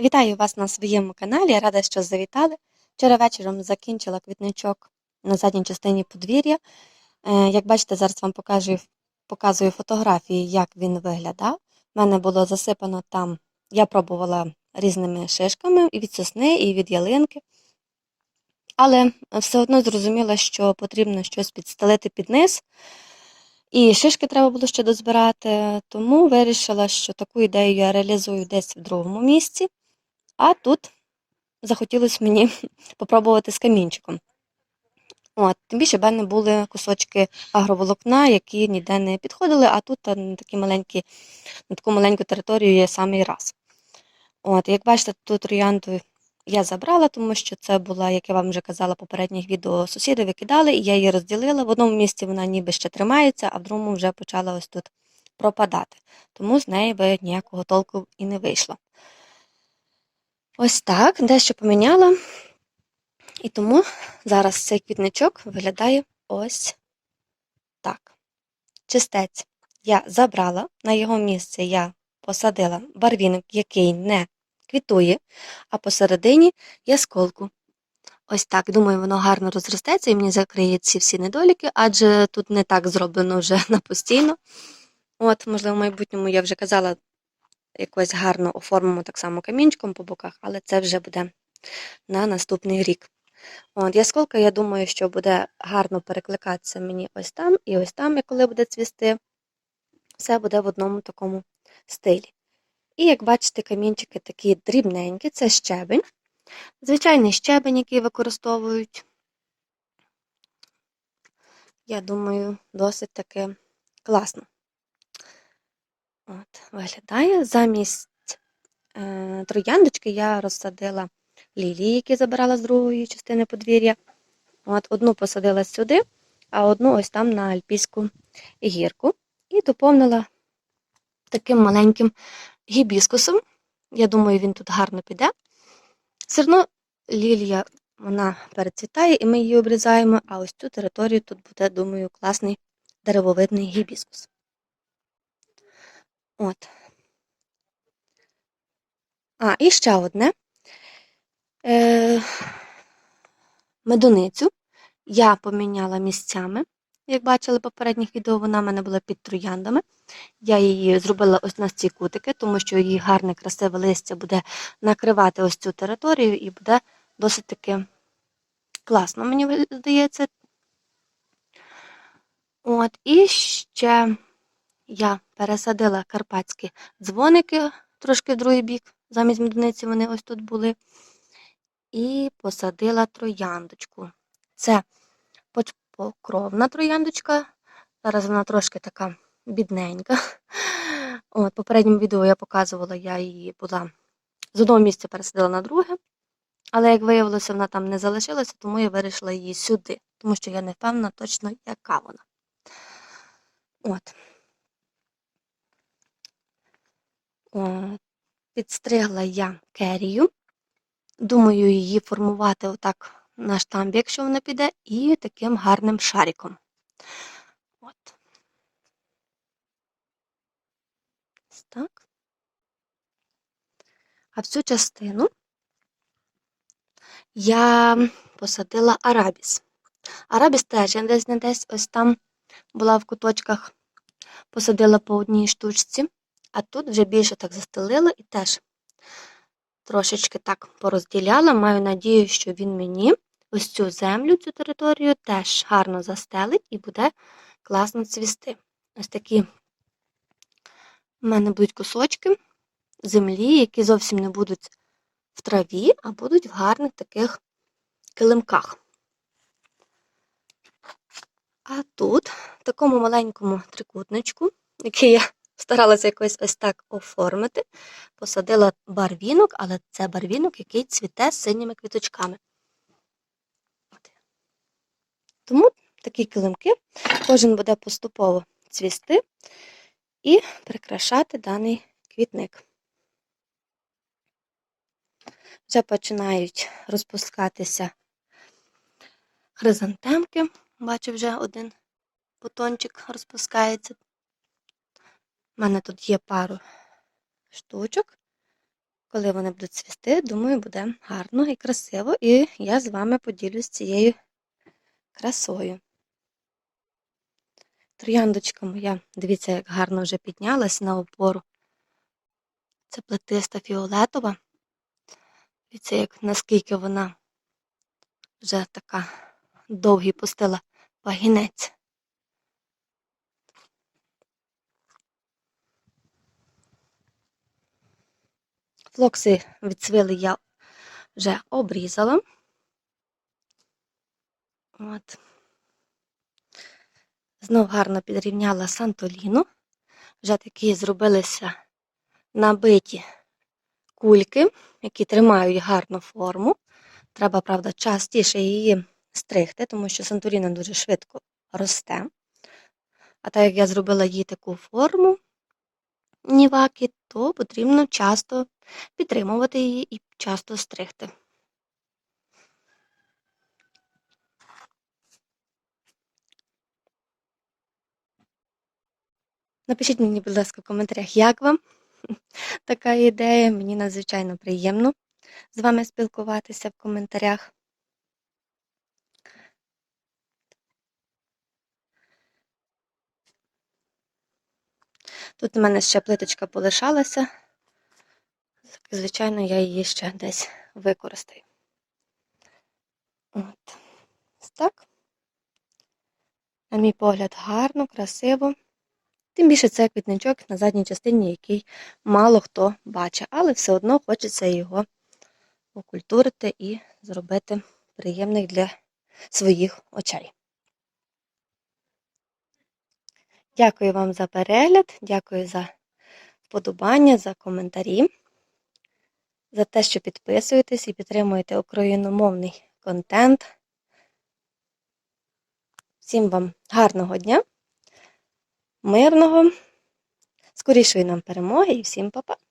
Вітаю вас на своєму каналі. Рада, що завітали. Вчора вечором закінчила квітничок на задній частині подвір'я. Е, Як бачите, зараз вам покажу, показую фотографії, як він виглядав. У мене було засипано там, я пробувала різними шишками і від сосни, і від ялинки. Але все одно зрозуміла, що потрібно щось підстелити під низ. І шишки треба було ще дозбирати, тому вирішила, що таку ідею я реалізую десь в другому місці. А тут захотілося мені попробувати з камінчиком. От, тим більше в мене були кусочки агроволокна, які ніде не підходили, а тут на такі маленькі, на таку маленьку територію є самий раз. От, як бачите, тут троянду я забрала, тому що це була, як я вам вже казала, попередніх відео сусіди викидали, і я її розділила. В одному місці вона ніби ще тримається, а в другому вже почала ось тут пропадати. Тому з неї би ніякого толку і не вийшло. Ось так, дещо поміняла. І тому зараз цей квітничок виглядає ось так. Чистець я забрала, на його місце я посадила барвінок, який не квітує, а посередині ясколку. Ось так, думаю, воно гарно розростеться і мені закриє ці всі недоліки, адже тут не так зроблено вже на постійно. От, можливо, в майбутньому я вже казала, якось гарно оформимо так само камінчиком по боках, але це вже буде на наступний рік. От, ясколка, я думаю, що буде гарно перекликатися мені ось там і ось там, і коли буде цвісти. Все буде в одному такому стилі. І як бачите, камінчики такі дрібненькі, це щебень. Звичайний щебень, який використовують. Я думаю, досить таки класно. От, Виглядає. Замість е, трояндочки я розсадила лілії, які забирала з другої частини подвір'я. От, Одну посадила сюди, а одну ось там на альпійську гірку. І доповнила таким маленьким гібіскусом. Я думаю, він тут гарно піде. Все одно лілія вона перецвітає, і ми її обрізаємо, а ось цю територію тут буде, думаю, класний деревовидний гібіскус. От. А, і ще одне. Е, Медуницю я поміняла місцями. Як бачили в попередніх відео, вона в мене була під трояндами. Я її зробила ось на ці кутики, тому що її гарне, красиве листя буде накривати ось цю територію і буде досить таки класно, мені здається. От, і ще я пересадила карпатські дзвоники трошки в другий бік, замість медуниці вони ось тут були. І посадила трояндочку. Це покровна трояндочка. Зараз вона трошки така бідненька. От, попередньому відео я показувала, я її була з одного місця пересадила на друге. Але, як виявилося, вона там не залишилася, тому я вирішила її сюди, тому що я не впевнена точно, яка вона. От. От. Підстригла я керію. Думаю, її формувати отак на штамбі, якщо вона піде, і таким гарним шариком. От. Так. А в цю частину я посадила арабіс. Арабіс теж я десь не десь ось там була в куточках, посадила по одній штучці, а тут вже більше так застелила і теж трошечки так порозділяла. Маю надію, що він мені ось цю землю, цю територію теж гарно застелить і буде класно цвісти. Ось такі в мене будуть кусочки землі, які зовсім не будуть в траві, а будуть в гарних таких килимках. А тут, в такому маленькому трикутничку, який я старалася якось ось так оформити, посадила барвінок, але це барвінок, який цвіте синіми квіточками. Тому такі килимки, кожен буде поступово цвісти і прикрашати даний квітник. Вже починають розпускатися хризантемки. Бачу, вже один бутончик розпускається. У мене тут є пару штучок. Коли вони будуть цвісти, думаю, буде гарно і красиво, і я з вами поділюсь цією красою. Трояндочка моя, дивіться, як гарно вже піднялась на опору. Це плетиста фіолетова. Дивіться, як наскільки вона вже така довгий пустила пагінець. Флокси відцвіли я вже обрізала. От. Знов гарно підрівняла сантоліну. Вже такі зробилися набиті кульки, які тримають гарну форму. Треба, правда, частіше її стригти, тому що сантоліна дуже швидко росте. А так як я зробила їй таку форму ніваки, то потрібно часто підтримувати її і часто стригти. Напишіть мені, будь ласка, в коментарях, як вам така ідея. Мені надзвичайно приємно з вами спілкуватися в коментарях. Тут у мене ще плиточка полишалася. Звичайно, я її ще десь використаю. От. Так. На мій погляд, гарно, красиво. Тим більше це квітничок на задній частині, який мало хто бачить, але все одно хочеться його окультурити і зробити приємний для своїх очей. Дякую вам за перегляд, дякую за вподобання, за коментарі, за те, що підписуєтесь і підтримуєте україномовний контент. Всім вам гарного дня, мирного, скорішої нам перемоги і всім па-па!